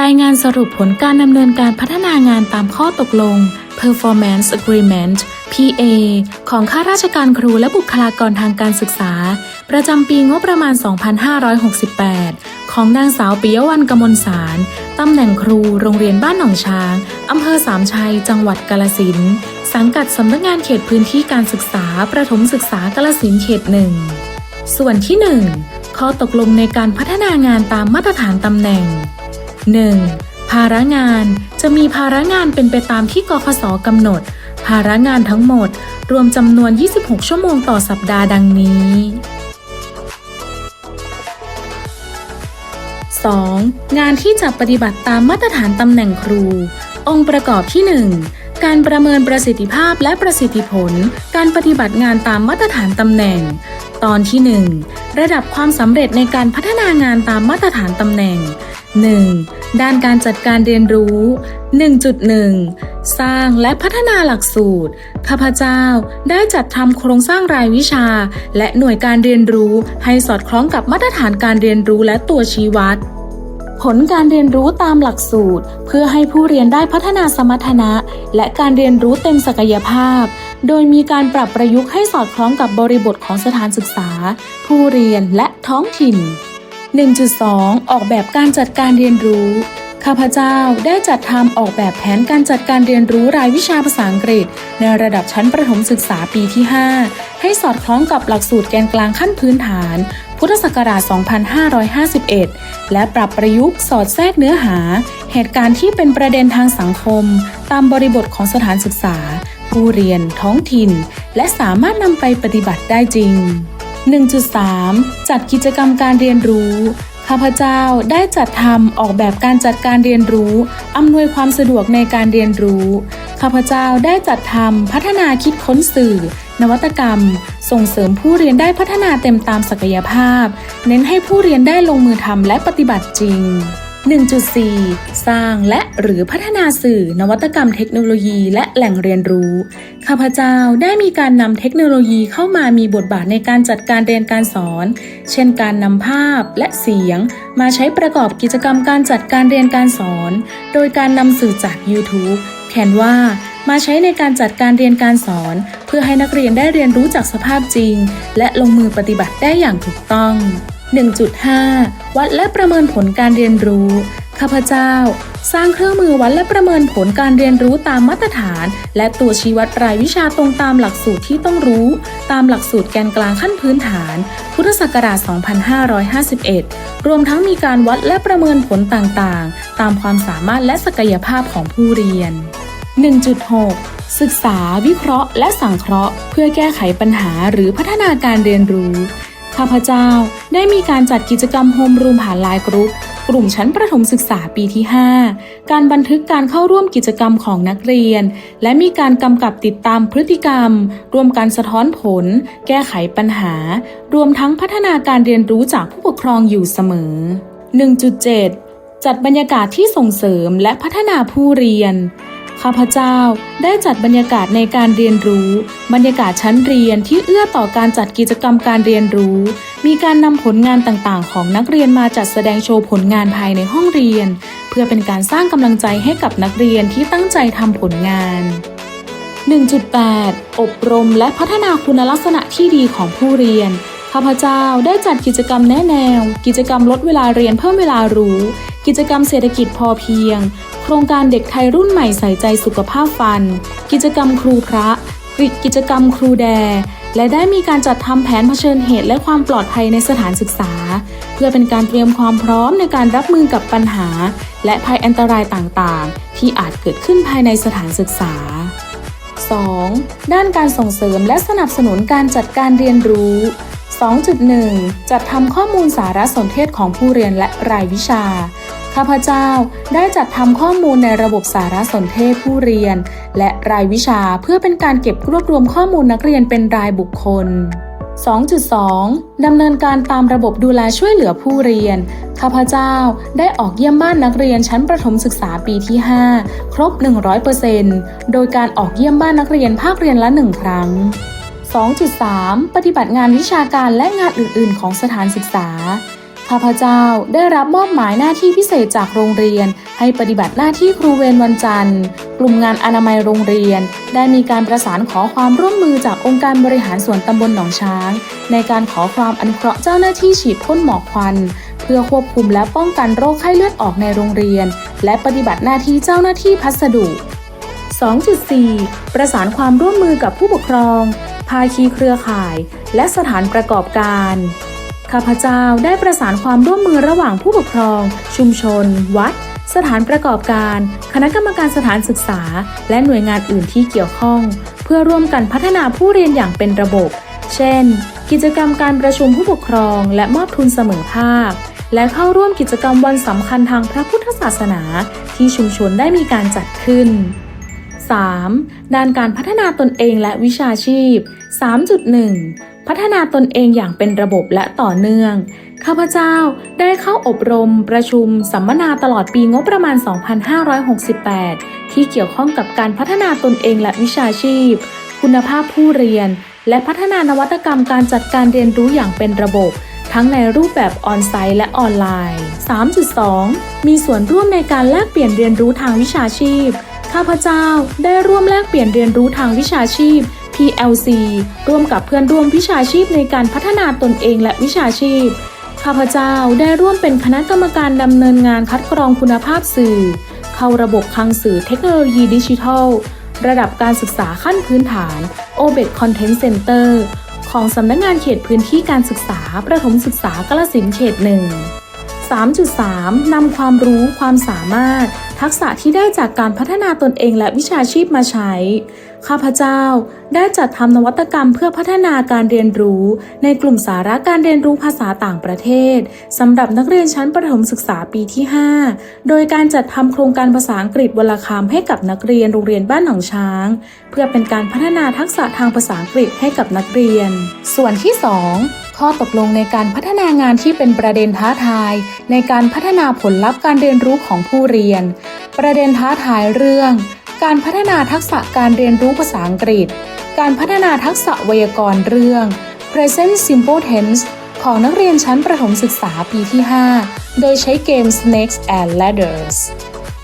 รายงานสรุปผลการดำเนินการพัฒนางานตามข้อตกลง Performance Agreement PA ของข้าราชการครูและบุคลากรทางการศึกษา ประจำปีงบประมาณ 2568 ของนางสาวปิยวรรณกมลสาร ตำแหน่งครูโรงเรียนบ้านหนองช้าง อำเภอสามชัย จังหวัดกาลสิน สังกัดสำนักงานเขตพื้นที่การศึกษา ประถมศึกษากาลสินเขตหนึ่ง ส่วนที่ 1 ข้อตกลงในการพัฒนางานตามมาตรฐานตำแหน่ง 1. ภาระงานจะมีภาระงานเป็นไปตามที่กฟศกำหนด ภาระงานทั้งหมด รวมจำนวน 26 ชั่วโมงต่อสัปดาห์ดังนี้ 2. งานที่จะปฏิบัติตามมาตรฐานตำแหน่งครู องค์ประกอบที่ 1 การประเมินประสิทธิภาพและประสิทธิผล การปฏิบัติงานตามมาตรฐานตำแหน่ง ตอนที่ 1 ระดับความสำเร็จในการพัฒนางานตามมาตรฐานตำแหน่ง 1. ด้านการจัดการเรียนรู้ 1.1 สร้างและพัฒนาหลักสูตร ข้าพเจ้าได้จัดทำโครงสร้างรายวิชา และหน่วยการเรียนรู้ให้สอดคล้องกับมาตรฐานการเรียนรู้และตัวชี้วัด ผลการเรียนรู้ตามหลักสูตร เพื่อให้ผู้เรียนได้พัฒนาสมรรถนะ และการเรียนรู้เต็มศักยภาพ โดยมีการปรับประยุกต์ให้สอดคล้องกับบริบทของสถานศึกษา ผู้เรียนและท้องถิ่น 1.2 ออกแบบการจัดการเรียนรู้ ข้าพเจ้าได้จัดทำออกแบบแผนการจัดการเรียนรู้รายวิชาภาษาอังกฤษ ในระดับชั้นประถมศึกษาปีที่ 5 ให้สอดคล้องกับหลักสูตรแกนกลางขั้นพื้นฐาน พุทธศักราช 2551 และปรับประยุกต์สอดแทรกเนื้อหา เหตุการณ์ที่เป็นประเด็นทางสังคม ตามบริบทของสถานศึกษา ผู้เรียน ท้องถิ่น และสามารถนำไปปฏิบัติได้จริง 1.3 จัดกิจกรรมการเรียนรู้ ข้าพเจ้าได้จัดทำออกแบบการจัดการเรียนรู้ อำนวยความสะดวกในการเรียนรู้ ข้าพเจ้าได้จัดทำพัฒนาคิดค้นสื่อ นวัตกรรม ส่งเสริมผู้เรียนได้พัฒนาเต็มตามศักยภาพ เน้นให้ผู้เรียนได้ลงมือทำและปฏิบัติจริง 1.4 สร้างและหรือพัฒนาสื่อนวัตกรรมเทคโนโลยีและแหล่งเรียนรู้ ข้าพเจ้าได้มีการนำเทคโนโลยีเข้ามามีบทบาทในการจัดการเรียนการสอน เช่นการนำภาพและเสียง มาใช้ประกอบกิจกรรมการจัดการเรียนการสอน โดยการนำสื่อจาก YouTube แคนวามาใช้ในการจัดการเรียนการสอน เพื่อให้นักเรียนได้เรียนรู้จากสภาพจริง และลงมือปฏิบัติได้อย่างถูกต้อง 1.5 วัดและประเมินผลการเรียนรู้ ข้าพเจ้า สร้างเครื่องมือวัดและประเมินผลการเรียนรู้ตามมาตรฐาน และตัวชี้วัดรายวิชาตรงตามหลักสูตรที่ต้องรู้ ตามหลักสูตรแกนกลางขั้นพื้นฐาน พุทธศักราช 2551 รวมทั้งมีการวัดและประเมินผลต่างๆ ตามความสามารถและศักยภาพของผู้เรียน 1.6ศึกษาวิเคราะห์และสังเคราะห์ เพื่อแก้ไขปัญหาหรือพัฒนาการเรียนรู้ ข้าพเจ้าได้มีการจัดกิจกรรมโฮมรูมผ่านไลน์กรุ๊ปกลุ่มชั้นประถมศึกษาปีที่ 5 การบันทึกการเข้าร่วมกิจกรรมของนักเรียน และมีการกำกับติดตามพฤติกรรม รวมการสะท้อนผล แก้ไขปัญหา รวมทั้งพัฒนาการเรียนรู้จากผู้ปกครองอยู่เสมอ 1.7 จัดบรรยากาศที่ส่งเสริมและพัฒนาผู้เรียน ข้าพเจ้าได้จัดบรรยากาศในการเรียนรู้ บรรยากาศชั้นเรียนที่เอื้อต่อการจัดกิจกรรมการเรียนรู้ มีการนำผลงานต่างๆ ของนักเรียนมาจัดแสดงโชว์ผลงานภายในห้องเรียน เพื่อเป็นการสร้างกำลังใจให้กับนักเรียนที่ตั้งใจทำผลงาน 1.8 อบรมและพัฒนาคุณลักษณะที่ดีของผู้เรียนข้าพเจ้าได้จัดกิจกรรมแนะแนว กิจกรรมลดเวลาเรียนเพิ่มเวลารู้ กิจกรรมเศรษฐกิจพอเพียง โครงการเด็กไทยรุ่นใหม่ใส่ใจสุขภาพฟัน กิจกรรมครูพระกิจกรรมครูแด และได้มีการจัดทำแผนเผชิญเหตุและความปลอดภัยในสถานศึกษา เพื่อเป็นการเตรียมความพร้อมในการรับมือกับปัญหา และภัยอันตรายต่างๆ ที่อาจเกิดขึ้นภายในสถานศึกษา 2. ด้านการส่งเสริมและสนับสนุนการจัดการเรียนรู้ 2.1 จัดทำข้อมูลสารสนเทศของผู้เรียนและรายวิชา ข้าพเจ้าได้จัดทำข้อมูลในระบบสารสนเทศผู้เรียน และรายวิชาเพื่อเป็นการเก็บรวบรวมข้อมูลนักเรียนเป็นรายบุคคล 2.2 ดำเนินการตามระบบดูแลช่วยเหลือผู้เรียน ข้าพเจ้าได้ออกเยี่ยมบ้านนักเรียนชั้นประถมศึกษาปีที่ 5 ครบ 100%โดยการออกเยี่ยมบ้านนักเรียนภาคเรียนละ 1 ครั้ง 2.3 ปฏิบัติงานวิชาการและงานอื่น ๆ ของสถานศึกษา ข้าพเจ้าได้รับมอบหมายหน้าที่พิเศษจากโรงเรียน ให้ปฏิบัติหน้าที่ครูเวรวันจันทร์ กลุ่มงานอนามัยโรงเรียน ได้มีการประสานขอความร่วมมือจากองค์การบริหารส่วนตำบลหนองช้าง ในการขอความอนุเคราะห์เจ้าหน้าที่ฉีดพ่นหมอกควัน เพื่อควบคุมและป้องกันโรคไข้เลือดออกในโรงเรียน และปฏิบัติหน้าที่เจ้าหน้าที่พัสดุ2.4 ประสานความร่วมมือกับผู้ปกครอง ภาคีเครือข่าย และสถานประกอบการ ข้าพเจ้าได้ประสานความร่วมมือระหว่างผู้ปกครอง ชุมชน วัด สถานประกอบการ คณะกรรมการสถานศึกษา และหน่วยงานอื่นที่เกี่ยวข้อง เพื่อร่วมกันพัฒนาผู้เรียนอย่างเป็นระบบ เช่น กิจกรรมการประชุมผู้ปกครอง และมอบทุนเสมอภาค และเข้าร่วมกิจกรรมวันสำคัญทางพระพุทธศาสนา ที่ชุมชนได้มีการจัดขึ้น 3. ด้านการพัฒนาตนเองและวิชาชีพ 3.1 พัฒนาตนเองอย่างเป็นระบบและต่อเนื่อง ข้าพเจ้าได้เข้าอบรม ประชุม สัมมนาตลอดปีงบประมาณ 2568 ที่เกี่ยวข้องกับการพัฒนาตนเองและวิชาชีพ คุณภาพผู้เรียน และพัฒนานวัตกรรมการจัดการเรียนรู้อย่างเป็นระบบ ทั้งในรูปแบบออนไซต์และออนไลน์ 3.2 มีส่วนร่วมในการแลกเปลี่ยนเรียนรู้ทางวิชาชีพ ข้าพเจ้าได้ร่วมแลกเปลี่ยนเรียนรู้ทางวิชาชีพ PLC ร่วมกับเพื่อนร่วมวิชาชีพในการพัฒนาตนเองและวิชาชีพ ข้าพเจ้าได้ร่วมเป็นคณะกรรมการดำเนินงานคัดกรองคุณภาพสื่อ เข้าระบบคลังสื่อเทคโนโลยีดิจิทัล ระดับการศึกษาขั้นพื้นฐาน o b e d Content Center ของสำนักงานเขตพื้นที่การศึกษา ประถมศึกษากาลสินเขตหนึ่ง 3.3 นำความรู้ความสามารถ ทักษะที่ได้จากการพัฒนาตนเองและวิชาชีพมาใช้ ข้าพเจ้าได้จัดทำนวัตกรรมเพื่อพัฒนาการเรียนรู้ ในกลุ่มสาระการเรียนรู้ภาษาต่างประเทศสำหรับนักเรียนชั้นประถมศึกษาปีที่ 5 โดยการจัดทำโครงการภาษาอังกฤษวลคำให้กับนักเรียนโรงเรียนบ้านหนองช้าง เพื่อเป็นการพัฒนาทักษะทางภาษาอังกฤษให้กับนักเรียน ส่วนที่ 2 ข้อตกลงในการพัฒนางานที่เป็นประเด็นท้าทาย ในการพัฒนาผลลัพธ์การเรียนรู้ของผู้เรียน ประเด็นท้าทายเรื่อง การพัฒนาทักษะการเรียนรู้ภาษาอังกฤษ การพัฒนาทักษะไวยากรณ์เรื่อง present simple tense ของนักเรียนชั้นประถมศึกษาปีที่ 5 โดยใช้เกม Snakes and Ladders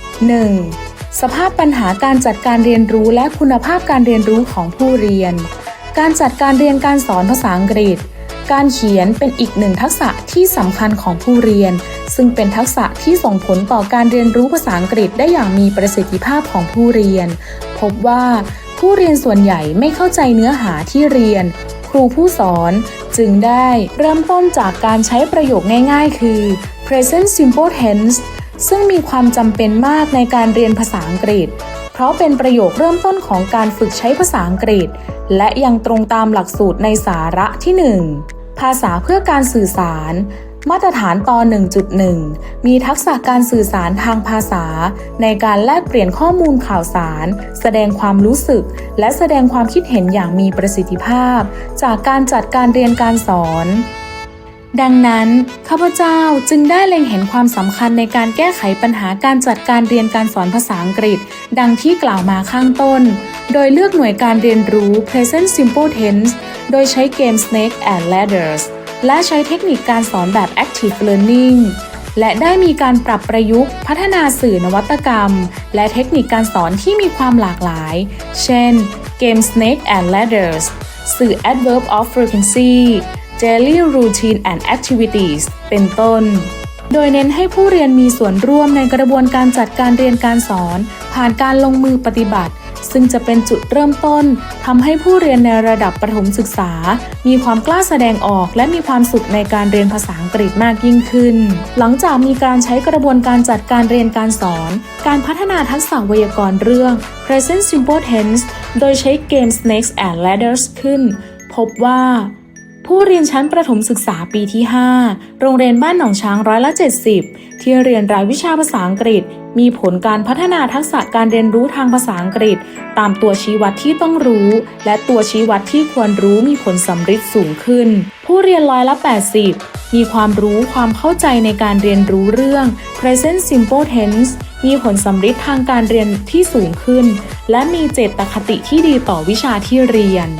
1. สภาพปัญหาการจัดการเรียนรู้และคุณภาพการเรียนรู้ของผู้เรียน การจัดการเรียนการสอนภาษาอังกฤษ การเขียนเป็นอีกหนึ่งทักษะที่สำคัญของผู้เรียน ซึ่งเป็นทักษะที่ส่งผลต่อการเรียนรู้ภาษาอังกฤษได้อย่างมีประสิทธิภาพของผู้เรียน พบว่าผู้เรียนส่วนใหญ่ไม่เข้าใจเนื้อหาที่เรียน ครูผู้สอนจึงได้เริ่มต้นจากการใช้ประโยคง่ายๆ คือ present simple tense ซึ่งมีความจำเป็นมากในการเรียนภาษาอังกฤษ เพราะเป็นประโยคเริ่มต้นของการฝึกใช้ภาษาอังกฤษ และยังตรงตามหลักสูตรในสาระที่ 1 ภาษาเพื่อการสื่อสาร มาตรฐานตอน1.1 มีทักษะการสื่อสารทางภาษา ในการแลกเปลี่ยนข้อมูลข่าวสาร แสดงความรู้สึก และแสดงความคิดเห็นอย่างมีประสิทธิภาพ จากการจัดการเรียนการสอนดังนั้น ข้าพเจ้าจึงได้เล็งเห็นความสำคัญในการแก้ไขปัญหาการจัดการเรียนการสอนภาษาอังกฤษ ดังที่กล่าวมาข้างต้น โดยเลือกหน่วยการเรียนรู้ present simple tense โดยใช้เกม Snake and Ladders และใช้เทคนิคการสอนแบบ active learning และได้มีการปรับประยุกต์ พัฒนาสื่อนวัตกรรม และเทคนิคการสอนที่มีความหลากหลาย เช่น เกม Snake and Ladders สื่อ adverb of frequency daily routine and activities เป็นต้น โดยเน้นให้ผู้เรียนมีส่วนร่วมในกระบวนการจัดการเรียนการสอน ผ่านการลงมือปฏิบัติ ซึ่งจะเป็นจุดเริ่มต้นทำให้ผู้เรียนในระดับประถมศึกษา มีความกล้าแสดงออก และมีความสุขในการเรียนภาษาอังกฤษมากยิ่งขึ้น หลังจากมีการใช้กระบวนการจัดการเรียนการสอน การพัฒนาทักษะไวยากรณ์เรื่อง present simple tense โดยใช้เกม snakes and ladders ขึ้น พบว่า ผู้เรียนชั้นประถมศึกษาปีที่ 5 โรงเรียนบ้านหนองช้างร้อยละ 70 ที่เรียนรายวิชาภาษาอังกฤษ มีผลการพัฒนาทักษะการเรียนรู้ทางภาษาอังกฤษ ตามตัวชี้วัดที่ต้องรู้ และตัวชี้วัดที่ควรรู้มีผลสำฤทธิ์สูงขึ้น ผู้เรียนร้อยละ 80 มีความรู้ความเข้าใจในการเรียนรู้เรื่อง present simple tense มีผลสำฤทธิ์ทางการเรียนที่สูงขึ้น และมีเจตคติที่ดีต่อวิชาที่เรียน